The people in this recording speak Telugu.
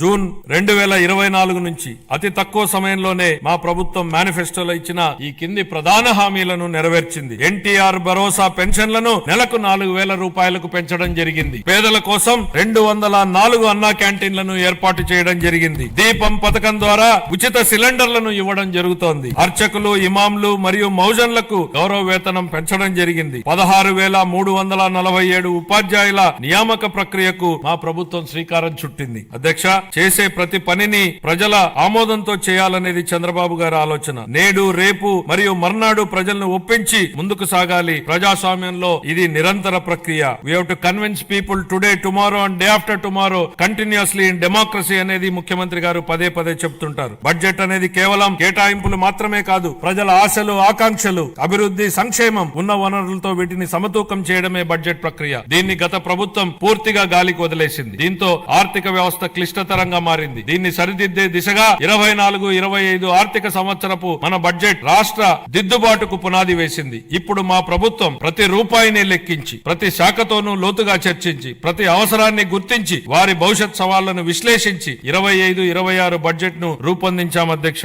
జూన్ రెండు వేల ఇరవై నాలుగు నుంచి అతి తక్కువ సమయంలోనే మా ప్రభుత్వం మేనిఫెస్టోలో ఇచ్చిన ఈ కింది ప్రధాన హామీలను నెరవేర్చింది. ఎన్టీఆర్ భరోసా పెన్షన్లను నెలకు నాలుగు వేల రూపాయలకు పెంచడం జరిగింది. పేదల కోసం రెండు వందల నాలుగు అన్నా క్యాంటీన్లను ఏర్పాటు చేయడం జరిగింది. దీపం పథకం ద్వారా ఉచిత సిలిండర్లను ఇవ్వడం జరుగుతోంది. అర్చకులు ఇమాంలు మరియు మౌజన్లకు గౌరవ వేతనం పెంచడం జరిగింది. పదహారు వేల మూడు వందల నలభై ఏడు ఉపాధ్యాయుల నియామక ప్రక్రియకు మా ప్రభుత్వం శ్రీకారం చుట్టింది. అధ్యక్ష చేసే ప్రతి పనిని ప్రజల ఆమోదంతో చేయాలనేది చంద్రబాబు గారి ఆలోచన. నేడు రేపు మరియు మర్నాడు ప్రజలను ఒప్పించి ముందుకు సాగాలి. ప్రజాస్వామ్యంలో ఇది నిరంతర ప్రక్రియ. We have to convince people today tomorrow and day after tomorrow continuously in democracy అనేది ముఖ్యమంత్రి గారు పదే పదే చెప్తుంటారు. బడ్జెట్ అనేది కేవలం కేటాయింపులు మాత్రమే కాదు ప్రజల ఆశలు ఆకాంక్షలు అభివృద్ధి సంక్షేమం ఉన్న వనరులతో వీటిని సమతూకం చేయడమే బడ్జెట్ ప్రక్రియ. దీన్ని గత ప్రభుత్వం పూర్తిగా గాలికి వదిలేసింది. దీంతో ఆర్థిక వ్యవస్థ క్లిష్టత క్లిష్టతరంగా మారింది. దీన్ని సరిదిద్దే దిశగా ఇరవై నాలుగు ఇరవై ఐదు ఆర్థిక సంవత్సరపు మన బడ్జెట్ రాష్ట్ర దిద్దుబాటుకు పునాది వేసింది. ఇప్పుడు మా ప్రభుత్వం ప్రతి రూపాయిని లెక్కించి ప్రతి శాఖతోనూ లోతుగా చర్చించి ప్రతి అవసరాన్ని గుర్తించి వారి భవిష్యత్ సవాళ్ళను విశ్లేషించి ఇరవై ఐదు ఇరవై ఆరు బడ్జెట్ను రూపొందించాం అధ్యక్ష.